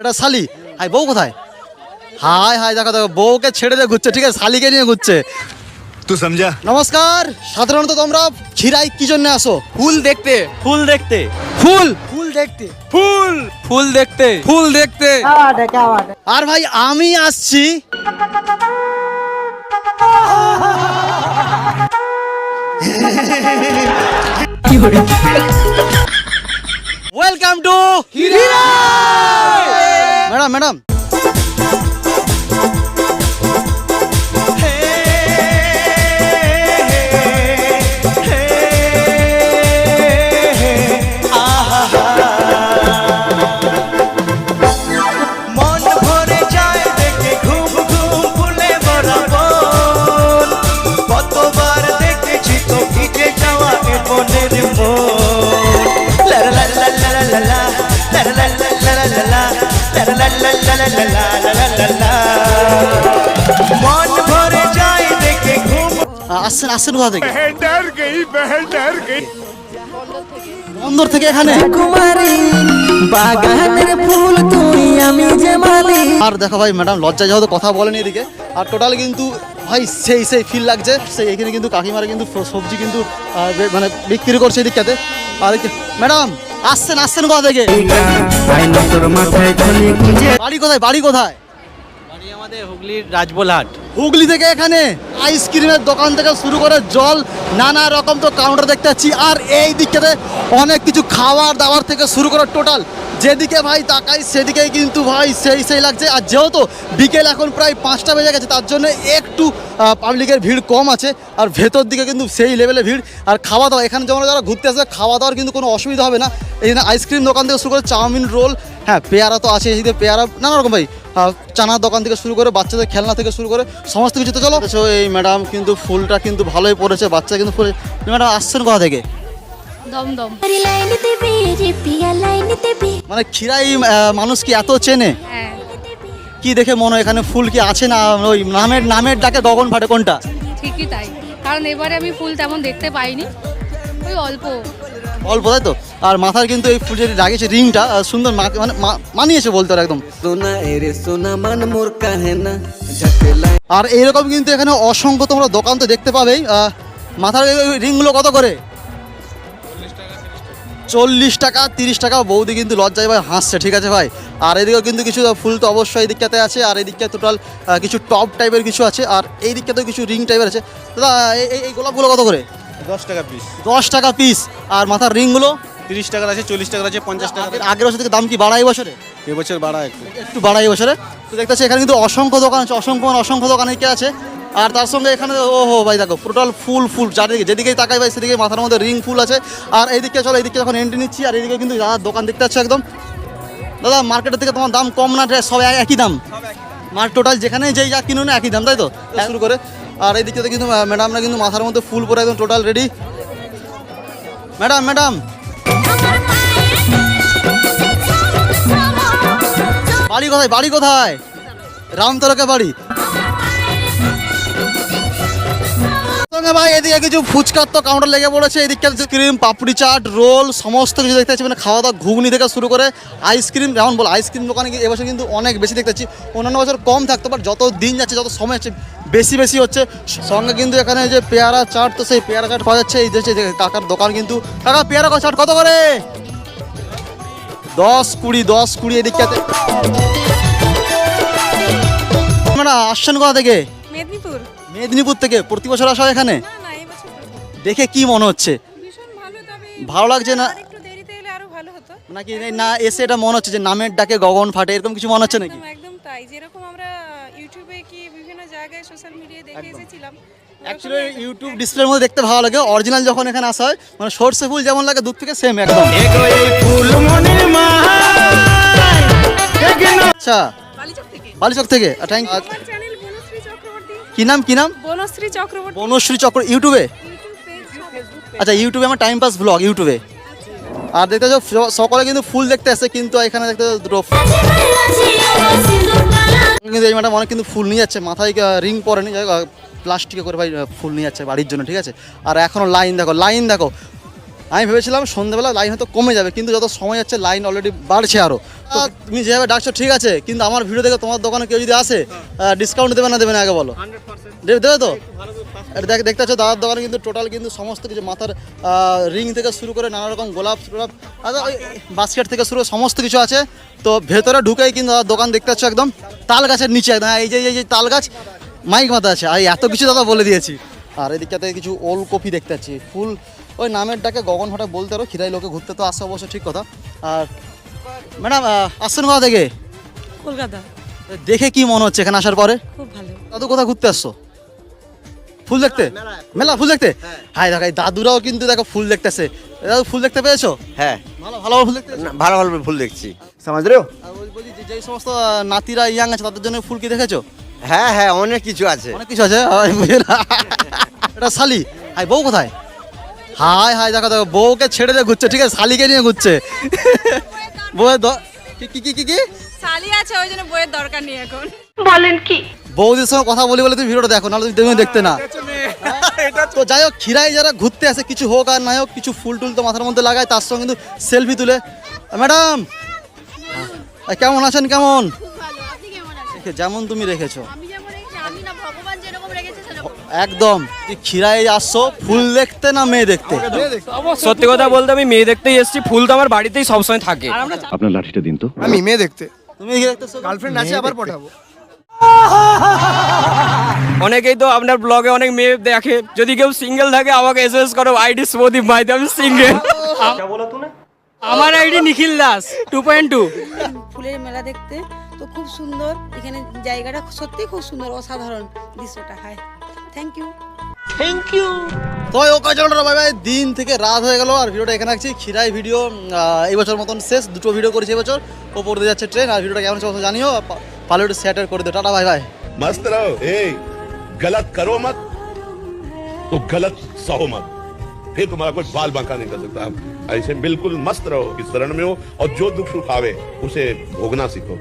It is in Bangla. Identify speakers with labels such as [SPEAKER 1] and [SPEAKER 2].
[SPEAKER 1] এটা শালি। হাই বউ কোথায়? হাই হাই দেখো দেখো বউকে ছেড়ে দিয়ে ঘুরছে ঠিক আছে? শালিকে নিয়ে ঘুরছে।
[SPEAKER 2] তুই সমঝা।
[SPEAKER 1] নমস্কার সাধারণত তোমরা ছিড়াই কি জন্য আসো?
[SPEAKER 3] ফুল দেখতে। ফুল দেখতে।
[SPEAKER 1] ফুল? ফুল দেখতে।
[SPEAKER 3] ফুল। ফুল দেখতে। ফুল দেখতে।
[SPEAKER 1] আর ভাই আমি আসছি।
[SPEAKER 4] Welcome to Hira madam madam মন ভরে যায়
[SPEAKER 1] মন কোথা থেকে। বন্দর থেকে এখানে।
[SPEAKER 5] কুমারী বাগানের ফুল তুই আমি যে মালি
[SPEAKER 1] আর দেখো ভাই ম্যাডাম লজ্জা যেহেতু কথা বলেন এদিকে। আর টোটাল কিন্তু ভাই সেই সেই ফিল লাগছে। সেই এখানে কিন্তু কাকিমারা কিন্তু সবজি কিন্তু মানে বিক্রি করছে এদিকটাতে। আর ম্যাডাম আসছেন আসছেন কোথা থেকে? বাড়ি কোথায় বাড়ি কোথায়?
[SPEAKER 3] বাড়ি আমাদের হুগলির রাজবোলহাট।
[SPEAKER 1] হুগলি থেকে এখানে আইসক্রিমের দোকান থেকে শুরু করে জল নানা রকম তো কাউন্টার দেখতে পাচ্ছি। আর এই দিকটাতে অনেক কিছু খাওয়ার দাওয়ার থেকে শুরু করে টোটাল যেদিকে ভাই তাকাই, সেদিকেই কিন্তু ভাই সেই সেই লাগছে। আর যেহেতু বিকেল এখন প্রায় পাঁচটা বেজে গেছে, তার জন্য একটু পাবলিকের ভিড় কম আছে। আর ভেতর দিকে কিন্তু সেই লেভেলে ভিড়। আর খাওয়া দাওয়া এখানে যেমন যারা ঘুরতে আসবে খাওয়া দাওয়ার কিন্তু কোনো অসুবিধা হবে না। এখানে আইসক্রিম দোকান থেকে শুরু করে চাউমিন রোল হ্যাঁ পেয়ারা তো আছে এদিকে পেয়ারা, নানা রকম ভাই চানার দোকান থেকে শুরু করে, বাচ্চাদের খেলনা থেকে শুরু করে, সমস্ত কিছু তো চলো এই ম্যাডাম কিন্তু ফুলটা কিন্তু ভালোই পড়েছে, বাচ্চা কিন্তু ফুল ম্যাডাম আসছেন কোথা থেকে?
[SPEAKER 6] দমদম
[SPEAKER 1] মানে খিরাই মানুষ কি এত চেনে?
[SPEAKER 6] হ্যাঁ।
[SPEAKER 1] কি দেখে মনে হয় এখানে ফুল কি আছে না ওই নামের নামের ডাকে গগন ফাটে কোনটা?
[SPEAKER 6] ঠিকই তাই। কারণ এবারে আমি ফুল তেমন দেখতে পাইনি। ওই অল্প।
[SPEAKER 1] অল্প তাই তো? আর মাথার কিন্তু এই ফুল যেটি লাগিয়েছে রিংটা সুন্দর মানে মা- মানিয়েছে বলতে পারো একদম।
[SPEAKER 5] সোনা এরে সোনা মান মোর কাহে না ঝাটেলা
[SPEAKER 1] আর এইরকম কিন্তু এখানে অসংখ্য তোমরা দোকান তো দেখতে পাবেই। আহ, মাথার রিংগুলো কত করে? চল্লিশ টাকা তিরিশ টাকা বৌদি কিন্তু লজ্জায় ভাই হাসছে ঠিক আছে ভাই? আর এদিকেও কিন্তু কিছু ফুল তো অবশ্যই এই দিকটাতে আছে আর এই দিকটা টোটাল কিছু টপ টাইপের কিছু আছে আর এই দিকটাতেও কিছু রিং টাইপের আছে। দাদা এই- গোলাপগুলো কত করে?
[SPEAKER 3] দশ টাকা পিস
[SPEAKER 1] দশ টাকা পিস আর মাথার রিংগুলো
[SPEAKER 3] তিরিশ টাকার আছে চল্লিশ টাকার আছে পঞ্চাশ টাকা
[SPEAKER 1] আগের আগের বছর থেকে দাম কি বাড়ায় বছরে?
[SPEAKER 3] এবছর বাড়া একটু।
[SPEAKER 1] একটু বাড়াই বছরে। তো দেখতে এখানে কিন্তু অসংখ্য দোকান আছে অসংখ্য মানে অসংখ্য দোকান কে আছে? আর তার সঙ্গে এখানে ও হো ভাই দেখো, টোটাল ফুল ফুল চারিদিকে যেদিকেই তাকাই ভাই সেদিকে মাথার মধ্যে রিং ফুল আছে। আর এইদিকে চলো এইদিকে যখন এন্ট্রি নিচ্ছি, আর এইদিকে কিন্তু দাদা দোকান দেখতে পাচ্ছ একদম। দাদা মার্কেটের থেকে তোমার দাম কম না সব এক- একই দাম। মার টোটাল যেখানে যেই যা কিনুন একই দাম, তাই তো? শুরু করে। আর এই তো কিন্তু ম্যাডামরা কিন্তু মাথার মধ্যে ফুল পরে একদম টোটাল রেডি ম্যাডাম ম্যাডাম বাড়ি কোথায়? বাড়ি কোথায়? রামতরকে বাড়ি। সঙ্গে ভাই, এদিকে কিছু ফুচকার তো কাউন্টার লেগে পড়েছে। এদিকে ক্রিম পাপড়ি চাট, রোল, সমস্ত কিছু দেখতে পাচ্ছি। মানে খাওয়া দাওয়া ঘুগনি থেকে শুরু করে আইসক্রিম যেমন বল আইসক্রিম দোকানে এবছর কিন্তু অনেক বেশি দেখতে পাচ্ছি। অন্যান্য বছর কম থাকতো বাট যত দিন যাচ্ছে, যত সময় যাচ্ছে, বেশি বেশি হচ্ছে। সঙ্গে কিন্তু এখানে যে পেয়ারা চাট, তো সেই পেয়ারা চাট পাওয়া যাচ্ছে। এই যে কাকার দোকান কিন্তু। কাকা, পেয়ারা চাট, কত করে? দশ কুড়ি দশ কুড়ি এদিকটাতে মানে আসছেন কোথা থেকে?
[SPEAKER 7] মেদিনীপুর
[SPEAKER 1] থেকে প্রতি বছর আসা হয় এখানে?
[SPEAKER 7] না না এই বছর প্রথম।
[SPEAKER 1] দেখে কি মনে হচ্ছে?
[SPEAKER 7] ভীষণ ভালো তবে
[SPEAKER 1] ভালো লাগছে না?
[SPEAKER 7] আর একটু দেরিতে এলে আরও ভালো হতো।
[SPEAKER 1] নাকি এই না এসে এটা মনে হচ্ছে যে নামের ডাকে গগন ফাটে এরকম কিছু মনে হচ্ছে নাকি?
[SPEAKER 7] একদম একদম তাই। যেরকম আমরা ইউটিউবে কি বিভিন্ন জায়গায় সোশ্যাল মিডিয়ায় দেখে এসেছিলাম
[SPEAKER 1] অ্যাকচুয়ালি ইউটিউব ডিসপ্লের মধ্যে দেখতে ভালো লাগে। অরিজিনাল যখন এখানে আসা হয় মানে সর্ষে ফুল যেমন লাগে দূর থেকে সেম একদম।
[SPEAKER 4] ফুল মনের মা
[SPEAKER 1] আচ্ছা
[SPEAKER 7] বালিচক থেকে।
[SPEAKER 1] বালিচক থেকে। থ্যাংক
[SPEAKER 7] চক্রবর্তী
[SPEAKER 1] কি নাম কি নাম?
[SPEAKER 7] বনশ্রী চক্রবর্তী।
[SPEAKER 1] বনশ্রী চক্র ইউটিউবে? আচ্ছা ইউটিউবে আমার টাইম পাস ব্লগ ইউটিউবে। আর দেখতে সকলে কিন্তু ফুল দেখতে আসে কিন্তু এখানে দেখতে দুটো কিন্তু এই ম্যাডাম অনেক কিন্তু ফুল নিয়ে যাচ্ছে মাথায় রিং পরেনি প্লাস্টিকে করে ভাই ফুল নিয়ে যাচ্ছে বাড়ির জন্য ঠিক আছে? আর এখনও লাইন দেখো লাইন দেখো আমি ভেবেছিলাম সন্ধ্যাবেলা লাইন হয়তো কমে যাবে কিন্তু যত সময় যাচ্ছে লাইন অলরেডি বাড়ছে আরও তো তুমি যেভাবে ডাকছো ঠিক আছে কিন্তু আমার ভিডিও দেখে তোমার দোকানে কেউ যদি আসে ডিসকাউন্ট দেবে না দেবে না আগে বলো। দেবে দেবে তো? এটা দেখ দেখতে পাচ্ছ দাদার দোকানে কিন্তু টোটাল কিন্তু সমস্ত কিছু মাথার রিং থেকে শুরু করে নানা রকম গোলাপ টোলাপ ওই বাস্কেট থেকে শুরু সমস্ত কিছু আছে। তো ভেতরে ঢুকেই কিন্তু দাদার দোকান দেখতে পাচ্ছ একদম তাল গাছের নিচে একদম হ্যাঁ, এই যে এই যে তাল গাছ মাইক মাথা আছে আর এত কিছু দাদা বলে দিয়েছি। আর এদিকটাতে কিছু ওল কপি দেখতে পাচ্ছি ফুল ওই নামের ডাকে গগন হঠাৎ বলতে পারো খিরাই লোকে ঘুরতে তো আসছে অবশ্য ঠিক কথা। আর ম্যাডাম আসছেন কোথা থেকে?
[SPEAKER 7] কলকাতা।
[SPEAKER 1] দেখে কি মনে হচ্ছে এখানে আসার পরে?
[SPEAKER 7] খুব ভালো।
[SPEAKER 1] দাদু কোথায় ঘুরতে আসছো? ফুল দেখতে? মেলা ফুল দেখতে? হাই দেখো এই দাদুরাও কিন্তু দেখো ফুল দেখতেছে। দাদু ফুল দেখতে পেয়েছ?
[SPEAKER 8] হ্যাঁ।
[SPEAKER 1] ভালো ভালো ফুল দেখতে
[SPEAKER 8] ভালো ভালো ফুল দেখছি। সমাজ রেও
[SPEAKER 1] যে সমস্ত নাতিরা ইয়াং আছে তাদের জন্য ফুল কি দেখেছ?
[SPEAKER 8] হ্যাঁ হ্যাঁ অনেক কিছু আছে।
[SPEAKER 1] অনেক কিছু আছে। এটা শালি। হাই বউ কোথায়? হাই হাই দেখো দেখো বউকে ছেড়ে দিয়ে ঘুরছে ঠিক আছে? শালিকে নিয়ে ঘুরছে। বউয়ের দ- কি কি কি কি কি?
[SPEAKER 7] শালি আছে ওই জন্য বইয়ের দরকার নেই এখন।
[SPEAKER 1] বৌদির সঙ্গে কথা বলি বলে তুমি ভিডিওটা দেখো নাহলে তুমি তুমি দেখতে না। তো যাই হোক খিরাই যারা ঘুরতে আসে কিছু হোক আর নাই হোক কিছু ফুল টুল তো মাথার মধ্যে লাগায় তার সঙ্গে কিন্তু সেলফি তুলে। ম্যাডাম কেমন আছেন কেমন? যেমন তুমি রেখেছো
[SPEAKER 6] আমি যেমন রেখেছি।
[SPEAKER 1] একদম। খিরাই আসছো ফুল দেখতে না মেয়ে দেখতে?
[SPEAKER 3] সত্যি কথা বলতে আমি মেয়ে দেখতেই এসেছি ফুল তো আমার বাড়িতেই সবসময় থাকে।
[SPEAKER 9] আপনার লাঠিটা দিন তো।
[SPEAKER 3] আমি মেয়ে দেখতে।
[SPEAKER 1] তুমি
[SPEAKER 3] গার্লফ্রেন্ড আছে আবার পটাবো। অনেকেই তো আপনার ব্লগে অনেক মেয়ে দেখে। যদি কেউ সিঙ্গেল থাকে আমাকে এসএস করো আইডি শুভদীপ মাইতে আমি সিঙ্গেল আমার ID Nikhil Das two point two
[SPEAKER 7] ফুলের মেলা দেখতে। তো খুব সুন্দর। এখানে জায়গাটা সত্যি খুব সুন্দর অসাধারণ দৃশ্যটা hi থ্যাংক ইউ
[SPEAKER 1] তো ওকে চলো ভাই ভাই দিন থেকে রাত হয়ে গেল আর ভিডিওটা এখানে রাখছি খিরাই ভিডিও এই বছর মতন শেষ দুটো ভিডিও করেছি এবছর ওপর দিয়ে যাচ্ছে ট্রেন আর ভিডিওটা কেমন চলছে জানিও পা- পারলে একটু শেয়ার করে দিও টাটা ভাই ভাই
[SPEAKER 2] मस्त रहो ए गलत करो मत तो गलत सहो मत फिर तुम्हारा कोई बाल बांका नहीं कर सकता ऐसे बिल्कुल मस्त रहो इस शरण में हो और जो दुख सुख आवे उसे भोगना सीखो